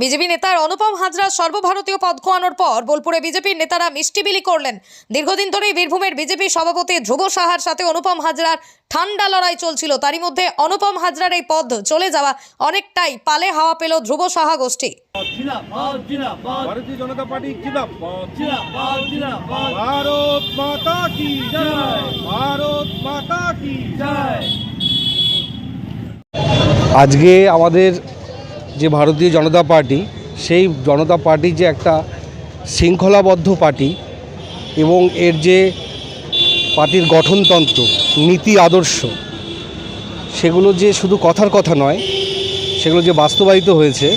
BJP নেতার অনুপম হাজরা সর্বভারতীয় পদ খোয়ানোর পর বোলপুরে বিজেপির নেতারা মিষ্টি বিলি করলেন। দীর্ঘদিন ধরেই বীরভূমের বিজেপি সভাপতি ধ্রুব সাহার সাথে অনুপম হাজরার ঠান্ডা লড়াই চলছিল। তারই মধ্যে অনুপম হাজরার এই পদ চলে যাওয়া অনেকটাই পালে হাওয়া পেল ধ্রুব সাহা গোষ্ঠী। জিন্দাবাদ জিন্দাবাদ ভারতীয় জনতা পার্টি জিন্দাবাদ। জিন্দাবাদ জিন্দাবাদ। ভারত মাতা কি ভারত মাতা কি আজকে আমাদের যে ভারতীয় জনতা পার্টি, সেই জনতা পার্টি যে একটা শৃঙ্খলাবদ্ধ পার্টি এবং এর যে পার্টির গঠনতন্ত্র, নীতি আদর্শ, সেগুলো যে শুধু কথার কথা নয়, সেগুলো যে বাস্তবায়িত হয়েছে,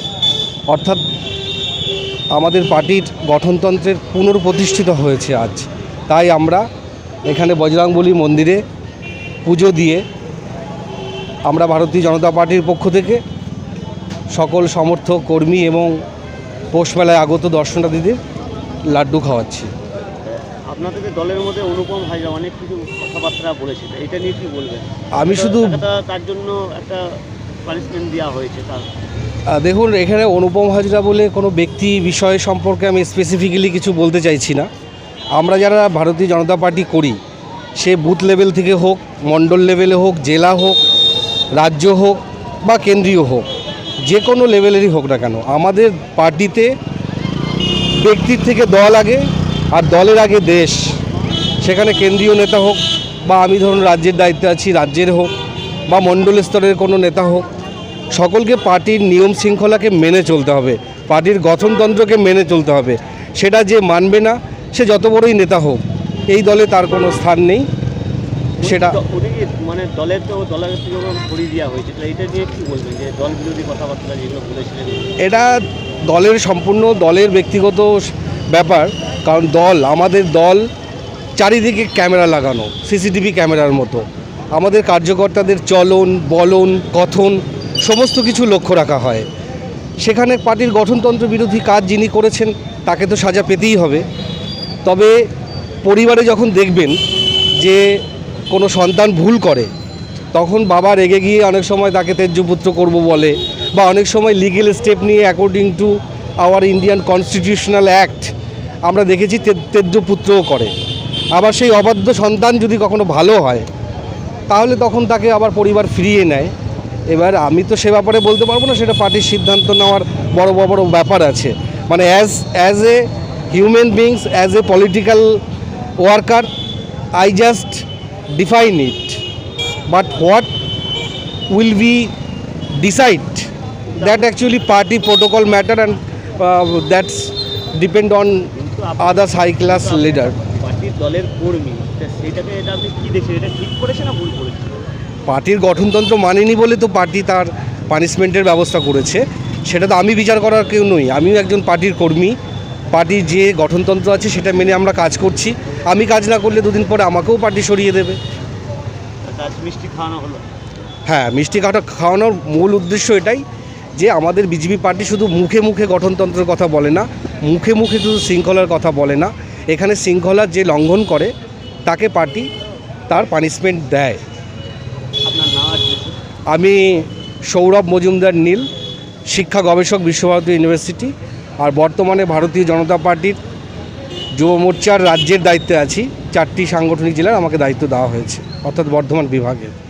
অর্থাৎ আমাদের পার্টির গঠনতন্ত্রের পুনর্প্রতিষ্ঠিত হয়েছে আজ। তাই আমরা এখানে বজরাংবলী মন্দিরে পুজো দিয়ে আমরা ভারতীয় জনতা পার্টির পক্ষ থেকে সকল সমর্থক কর্মী এবং পৌষমেলায় আগত দর্শনার্থীদের লাড্ডু খাওয়াচ্ছি। আপনাদের দলের মধ্যে অনুপম হাজরা অনেক কিছু কথাবার্তা বলেছিল এটা নিয়ে কি বলবেন? আমি শুধু- তার জন্য একটা পানিশমেন্ট দেওয়া হয়েছে তার। দেখুন এখানে অনুপম হাজরা বলে কোনো ব্যক্তি বিষয় সম্পর্কে আমি স্পেসিফিক্যালি কিছু বলতে চাইছি না। আমরা যারা ভারতীয় জনতা পার্টি করি সে বুথ লেভেল থেকে হোক মণ্ডল লেভেলে হোক জেলা হোক রাজ্য হোক বা কেন্দ্রীয় হোক যে কোনো লেভেলেরই হোক না কেন, আমাদের পার্টিতে ব্যক্তির থেকে দল আগে আর দলের আগে দেশ। সেখানে কেন্দ্রীয় নেতা হোক বা আমি ধরুন রাজ্যের দায়িত্বে আছি, রাজ্যের হোক বা মণ্ডল স্তরের কোনো নেতা হোক, সকলকে পার্টির নিয়ম শৃঙ্খলাকে মেনে চলতে হবে, পার্টির গঠনতন্ত্রকে মেনে চলতে হবে। সেটা যে মানবে না, সে যত বড়ই নেতা হোক, এই দলে তার কোনো স্থান নেই। সেটা মানে দলের তো দলের দেওয়া হয়েছে। এটা নিয়ে কি বলবেন যে দল বিরোধী কথাবার্তা যেগুলো বলেছিলেন? এটা দলের সম্পূর্ণ দলের ব্যক্তিগত ব্যাপার কারণ দল আমাদের দল চারিদিকে ক্যামেরা লাগানো সিসিটিভি ক্যামেরার মতো। আমাদের কার্যকর্তাদের চলন বলন কথন সমস্ত কিছু লক্ষ্য রাখা হয়। সেখানে পার্টির গঠনতন্ত্র বিরোধী কাজ যিনি করেছেন তাকে তো সাজা পেতেই হবে। তবে পরিবারে যখন দেখবেন যে কোনো সন্তান ভুল করে, তখন বাবা রেগে গিয়ে অনেক সময় তাকে তেজ্যপুত্র করব বলে বা অনেক সময় লিগেল স্টেপ নিয়ে according to our Indian constitutional act আমরা দেখেছি তেজ্যপুত্রও করে। আবার সেই অবাধ্য সন্তান যদি কখনো ভালো হয়, তাহলে তখন তাকে আবার পরিবার ফিরিয়ে নেয়। এবার আমি তো সে ব্যাপারে বলতে পারব না, সেটা পার্টির সিদ্ধান্ত নেওয়ার বড় বড় ব্যাপার আছে। মানে as as a human beings as a political worker I just define it but what will we decide? That actually party protocol matter and uh, that's depend on others high class leader. দলের কর্মী তা সেটাকে এটা আপনি কি দেখছেন? এটা ঠিক করেছে না ভুল করেছে পার্টির গঠনতন্ত্র মানেনি বলে তো পার্টি তার পানিশমেন্টের ব্যবস্থা করেছে। সেটা তো আমি বিচার করার কেউ নই। আমিও একজন পার্টির কর্মী। পার্টির যে গঠনতন্ত্র আছে সেটা মেনে আমরা কাজ করছি। আমি কাজ না করলে দুদিন পরে আমাকেও পার্টি সরিয়ে দেবে। মিষ্টি খাওয়ানো হলো। হ্যাঁ মিষ্টি কাটা খাওয়ানোর মূল উদ্দেশ্য এটাই যে আমাদের বিজেপি পার্টি শুধু মুখে মুখে গঠনতন্ত্রের কথা বলে না মুখে মুখে শুধু শৃঙ্খলার কথা বলে না। এখানে শৃঙ্খলার যে লঙ্ঘন করে তাকে পার্টি তার পানিশমেন্ট দেয়। আমি সৌরভ মজুমদার নীল শিক্ষা গবেষক বিশ্বভারতী ইউনিভার্সিটি। আর বর্তমানে ভারতীয় জনতা পার্টির যুব মোর্চার রাজ্যের দায়িত্বে আছি। চারটি সাংগঠনিক জেলার আমাকে দায়িত্ব দেওয়া হয়েছে, অর্থাৎ বর্ধমান বিভাগের।